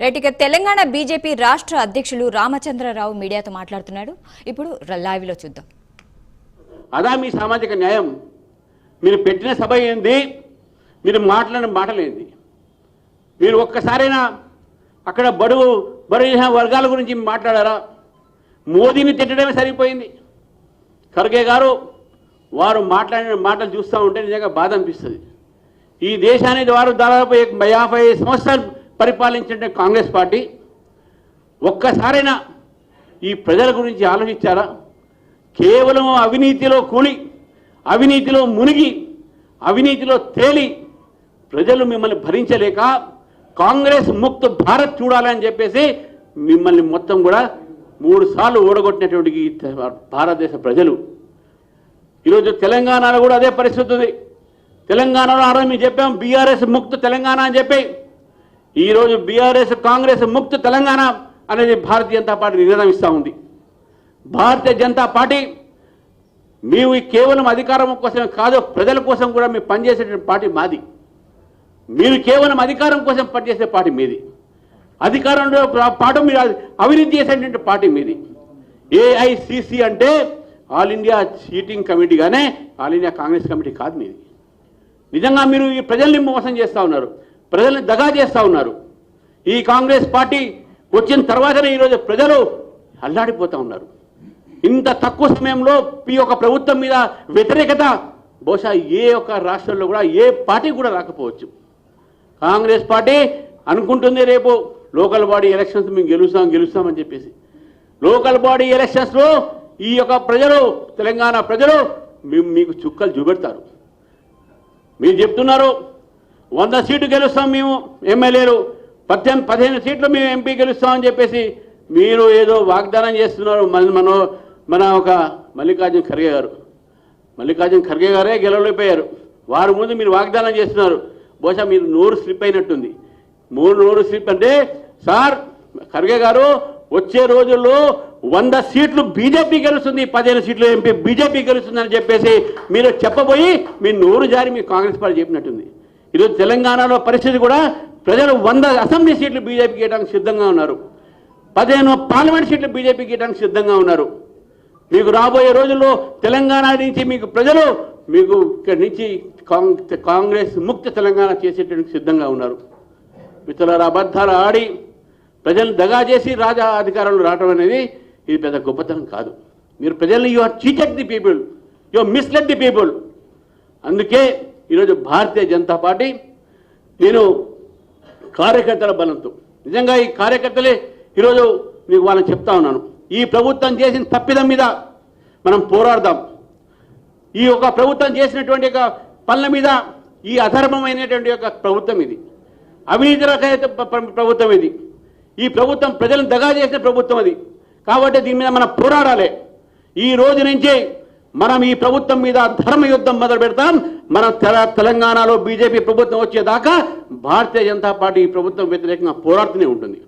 Right ఇక Telangana BJP రాష్ట్ర అధ్యక్షులు రామచంద్రరావు మీడియాతో మాట్లాడుతున్నాడు. ఇప్పుడు లైవ్లో చూద్దాం. అదా మీ సామాజిక న్యాయం. మీరు పెట్టిన సభ ఏంది? మీరు మాట్లాడిన మాటలేంది మీరు ఒక్కసారైనా అక్కడ బడుగు బడుగిన వర్గాల గురించి మాట్లాడారా? మోదీని తిట్టడమే సరిపోయింది. ఖర్గే గారు వారు మాట్లాడిన మాటలు చూస్తూ ఉంటే నిజంగా బాధ అనిపిస్తుంది. ఈ దేశానికి వారు దాదాపు యాభై సంవత్సరాలు పరిపాలించిన కాంగ్రెస్ పార్టీ. ఒక్కసారైనా ఈ ప్రజల గురించి ఆలోచించారా? కేవలం అవినీతిలో కూలి అవినీతిలో మునిగి అవినీతిలో తేలి ప్రజలు మిమ్మల్ని భరించలేక కాంగ్రెస్ ముక్త భారత్ చూడాలని చెప్పేసి మిమ్మల్ని మొత్తం కూడా మూడు సార్లు ఓడగొట్టినటువంటి భారతదేశ ప్రజలు. ఈరోజు తెలంగాణలో కూడా అదే పరిస్థితి ఉంది. తెలంగాణలో ఆ మేము చెప్పాం బీఆర్ఎస్ ముక్త తెలంగాణ అని చెప్పి ఈరోజు బీఆర్ఎస్ కాంగ్రెస్ ముక్త తెలంగాణ అనేది భారతీయ జనతా పార్టీ నినాదం ఇస్తూ ఉంది. భారతీయ జనతా పార్టీ మేము కేవలం అధికారం కోసమే కాదు ప్రజల కోసం కూడా మేము పనిచేసేటువంటి పార్టీ మాది. మీరు కేవలం అధికారం కోసం పనిచేసే పార్టీ మీది. అధికారంలో పాటు మీరు అవినీతి చేసేటువంటి పార్టీ మీది. ఏఐసిసి అంటే ఆల్ ఇండియా చీటింగ్ కమిటీగానే ఆల్ ఇండియా కాంగ్రెస్ కమిటీ కాదు మీది. నిజంగా మీరు ఈ ప్రజల్ని మోసం చేస్తూ ఉన్నారు. ప్రజల్ని దగా చేస్తూ ఉన్నారు. ఈ కాంగ్రెస్ పార్టీ వచ్చిన తర్వాతనే ఈరోజు ప్రజలు అల్లాడిపోతూ ఉన్నారు. ఇంత తక్కువ సమయంలో ఈ యొక్క ప్రభుత్వం మీద వ్యతిరేకత బహుశా ఏ ఒక్క రాష్ట్రంలో కూడా ఏ పార్టీ కూడా రాకపోవచ్చు. కాంగ్రెస్ పార్టీ అనుకుంటుంది రేపు లోకల్ బాడీ ఎలక్షన్స్ మేము గెలుస్తాం గెలుస్తామని చెప్పేసి. లోకల్ బాడీ ఎలక్షన్స్లో ఈ యొక్క ప్రజలు తెలంగాణ ప్రజలు మేము మీకు చుక్కలు చూపెడతారు. మీరు చెప్తున్నారు వంద సీట్లు గెలుస్తాం మేము ఎమ్మెల్యేలు. పద్దెనిమిది పదిహేను సీట్లు మేము ఎంపీ గెలుస్తామని చెప్పేసి మీరు ఏదో వాగ్దానం చేస్తున్నారు. మన మన మన ఒక మల్లికార్జున ఖర్గే గారు. మల్లికార్జున ఖర్గే గారే గెలవలేకపోయారు. వారి ముందు మీరు వాగ్దానం చేస్తున్నారు. బహుశా మీరు నోరు స్లిప్ అయినట్టుంది. మూడు నోరు స్లిప్ అంటే సార్ ఖర్గే గారు వచ్చే రోజుల్లో వంద సీట్లు బీజేపీ గెలుస్తుంది పదిహేను సీట్లు ఎంపీ బీజేపీ గెలుస్తుందని చెప్పేసి మీరు చెప్పబోయి మీ నోరు జారి మీ కాంగ్రెస్ పార్టీ చెప్పినట్టుంది. ఈరోజు తెలంగాణలో పరిస్థితి కూడా ప్రజలు వంద అసెంబ్లీ సీట్లు బీజేపీకి ఇవ్వడానికి సిద్ధంగా ఉన్నారు. పదిహేను పార్లమెంట్ సీట్లు బీజేపీకి ఇవ్వడానికి సిద్ధంగా ఉన్నారు. మీకు రాబోయే రోజుల్లో తెలంగాణ నుంచి మీకు ప్రజలు మీకు ఇక్కడి నుంచి కాంగ్రెస్ ముక్త తెలంగాణ చేసేటందుకు సిద్ధంగా ఉన్నారు. మిత్రులారు అబద్ధాలు ఆడి ప్రజలను దగా చేసి రాజా అధికారంలో రావడం అనేది ఇది పెద్ద గొప్పతనం కాదు. మీరు ప్రజల్ని you are cheated the people you are misled the people అందుకే ఈరోజు భారతీయ జనతా పార్టీ నేను కార్యకర్తల బలంతో. నిజంగా ఈ కార్యకర్తలే ఈరోజు మీకు వాళ్ళని చెప్తా ఉన్నాను. ఈ ప్రభుత్వం చేసిన తప్పిదం మీద మనం పోరాడదాం. ఈ యొక్క ప్రభుత్వం చేసినటువంటి యొక్క పనుల మీద ఈ అధర్మమైనటువంటి యొక్క ప్రభుత్వం ఇది. అవినీతి రకైన ప్రభుత్వం ఇది. ఈ ప్రభుత్వం ప్రజలను దగా చేసిన ప్రభుత్వం అది. కాబట్టి దీని మీద మనం పోరాడాలి. ఈ రోజు నుంచే మనం ఈ ప్రభుత్వం మీద ధర్మ యుద్ధం మొదలు పెడతాం. మనం తెల- తెలంగాణలో బీజేపీ ప్రభుత్వం వచ్చేదాకా భారతీయ జనతా పార్టీ ఈ ప్రభుత్వం వ్యతిరేకంగా పోరాడుతూనే ఉంటుంది.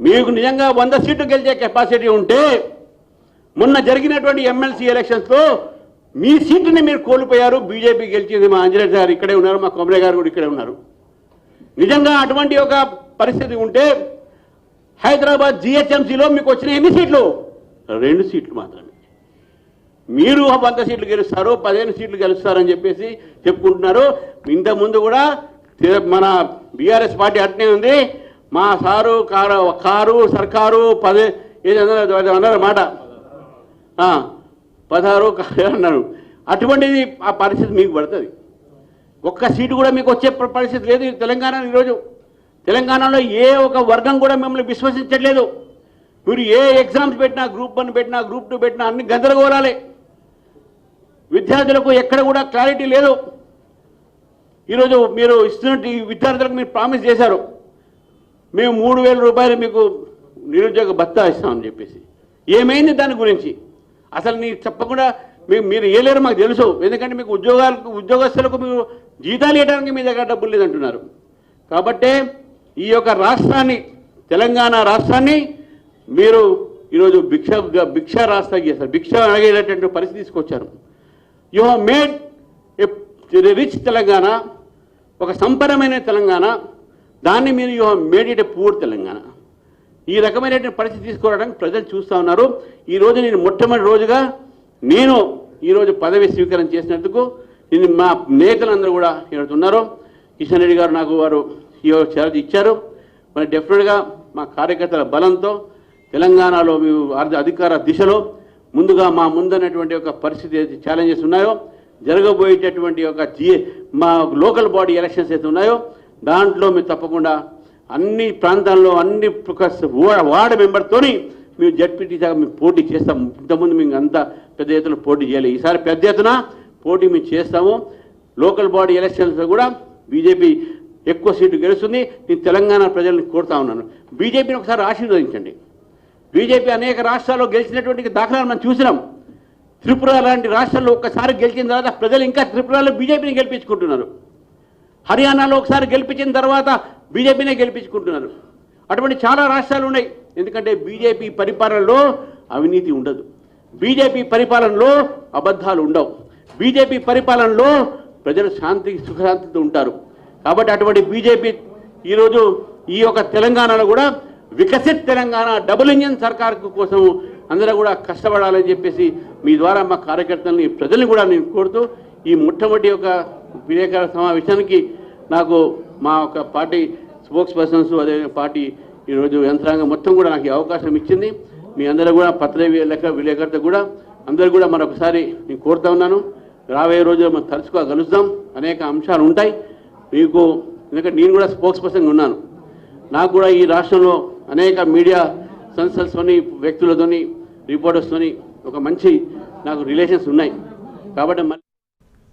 మీకు నిజంగా వంద సీట్లు గెలిచే కెపాసిటీ ఉంటే మొన్న జరిగినటువంటి ఎమ్మెల్సీ ఎలక్షన్స్లో మీ సీట్ని మీరు కోల్పోయారు. బీజేపీ గెలిచింది మా అంజనేయ గారు ఇక్కడే ఉన్నారు మా కొమరే గారు కూడా ఇక్కడే ఉన్నారు. నిజంగా అటువంటి ఒక పరిస్థితి ఉంటే హైదరాబాద్ జిహెచ్ఎంసీలో మీకు వచ్చిన ఎన్ని సీట్లు? రెండు సీట్లు మాత్రమే. మీరు వంద సీట్లు గెలుస్తారు పదిహేను సీట్లు గెలుస్తారని చెప్పేసి చెప్పుకుంటున్నారు. ఇంతకుముందు కూడా మన బీఆర్ఎస్ పార్టీ అట్నే ఉంది. మా సారు కారు కారు సర్కారు పదే ఏది అన్నారు? అన్నారు మాట. పదహారు కారు అన్నారు. అటువంటిది ఆ పరిస్థితి మీకు పడుతుంది. ఒక్క సీటు కూడా మీకు వచ్చే పరిస్థితి లేదు ఈ తెలంగాణ ఈరోజు. తెలంగాణలో ఏ ఒక వర్గం కూడా మిమ్మల్ని విశ్వసించట్లేదు. మీరు ఏ ఎగ్జామ్స్ పెట్టినా గ్రూప్ వన్ పెట్టినా గ్రూప్ టూ పెట్టినా అన్ని గందరగోళాలే. విద్యార్థులకు ఎక్కడ కూడా క్లారిటీ లేదు. ఈరోజు మీరు ఇస్తున్నట్టు ఈ విద్యార్థులకు మీరు ప్రామిస్ చేశారు. మేము మూడు వేల రూపాయలు మీకు నిరుద్యోగ భత్తా ఇస్తామని చెప్పేసి. ఏమైంది దాని గురించి? అసలు నీ చెప్పకుండా మీ- మీరు ఏలేరు మాకు తెలుసు. ఎందుకంటే మీకు ఉద్యోగాలకు ఉద్యోగస్తులకు మీరు జీతాలు ఇవ్వడానికి మీ దగ్గర డబ్బులు లేదంటున్నారు. కాబట్టే ఈ యొక్క రాష్ట్రాన్ని తెలంగాణ రాష్ట్రాన్ని మీరు ఈరోజు భిక్ష భిక్ష రాష్ట్రం చేస్తారు భిక్ష అడిగేటటువంటి పరిస్థితి తీసుకొచ్చారు. You have made a rich Telangana ఒక సంపన్నమైన తెలంగాణ దాన్ని మీరు you made it a poor Telangana. ఈ రకమైనటువంటి పరిస్థితి తీసుకురావడానికి ప్రజలు చూస్తూ ఉన్నారు. ఈరోజు నేను మొట్టమొదటి రోజుగా నేను ఈరోజు పదవి స్వీకారం చేసినందుకు నేను మా నేతలందరూ కూడా ఇక్కడ ఉన్నారు. కిషన్ రెడ్డి గారు నాకు వారు ఈ చార్జ్ ఇచ్చారు. మరి డెఫినెట్గా మా కార్యకర్తల బలంతో తెలంగాణలో మేము అధికార దిశలో ముందుగా మా ముందన్నటువంటి ఒక పరిస్థితి ఏదైతే ఛాలెంజెస్ ఉన్నాయో జరగబోయేటటువంటి ఒక జీ మా లోకల్ బాడీ ఎలక్షన్స్ అయితే ఉన్నాయో దాంట్లో మేము తప్పకుండా అన్ని ప్రాంతాల్లో అన్ని ఒక వార్డు మెంబర్తోని మేము జడ్పీటీ దాకా మేము పోటీ చేస్తాము ఇంతకుముందు మేము అంత పెద్ద ఎత్తున పోటీ చేయాలి ఈసారి పెద్ద ఎత్తున పోటీ మేము చేస్తాము. లోకల్ బాడీ ఎలక్షన్స్లో కూడా బీజేపీ ఎక్కువ సీటు గెలుస్తుంది. నేను తెలంగాణ ప్రజల్ని కోరుతా ఉన్నాను. బీజేపీని ఒకసారి ఆశీర్వదించండి. బీజేపీ అనేక రాష్ట్రాల్లో గెలిచినటువంటి దాఖలాలు మనం చూసినాం. త్రిపుర లాంటి రాష్ట్రాల్లో ఒక్కసారి గెలిచిన తర్వాత ప్రజలు ఇంకా త్రిపురలో బీజేపీని గెలిపించుకుంటున్నారు. హర్యానాలో ఒకసారి గెలిపించిన తర్వాత బీజేపీనే గెలిపించుకుంటున్నారు. అటువంటి చాలా రాష్ట్రాలు ఉన్నాయి. ఎందుకంటే బీజేపీ పరిపాలనలో అవినీతి ఉండదు. బీజేపీ పరిపాలనలో అబద్ధాలు ఉండవు. బీజేపీ పరిపాలనలో ప్రజలు శాంతి సుఖశాంతితో ఉంటారు. కాబట్టి అటువంటి బీజేపీ ఈరోజు ఈ యొక్క తెలంగాణలో కూడా వికసిత్ తెలంగాణ డబుల్ ఇంజన్ సర్కార్ కోసం అందరూ కూడా కష్టపడాలని చెప్పేసి మీ ద్వారా మా కార్యకర్తల్ని ప్రజల్ని కూడా నేను కోరుతూ ఈ మొట్టమొదటి యొక్క విలేకరుల సమావేశానికి నాకు మా యొక్క పార్టీ స్పోక్స్ పర్సన్స్ అదే పార్టీ ఈరోజు యంత్రాంగం మొత్తం కూడా నాకు అవకాశం ఇచ్చింది. మీ అందరూ కూడా పత్ర లెక్క విలేకరులతో కూడా అందరూ కూడా మరొకసారి నేను కోరుతా ఉన్నాను. రాబోయే రోజుల్లో మనం తరచుగా కలుద్దాం. అనేక అంశాలు ఉంటాయి. మీకు ఎందుకంటే నేను కూడా స్పోక్స్ పర్సన్గా ఉన్నాను. నాకు కూడా ఈ రాష్ట్రంలో అనేక మీడియా సంస్థలతోని వ్యక్తులతోని రిపోర్టర్స్తోని ఒక మంచి నాకు రిలేషన్స్ ఉన్నాయి. కాబట్టి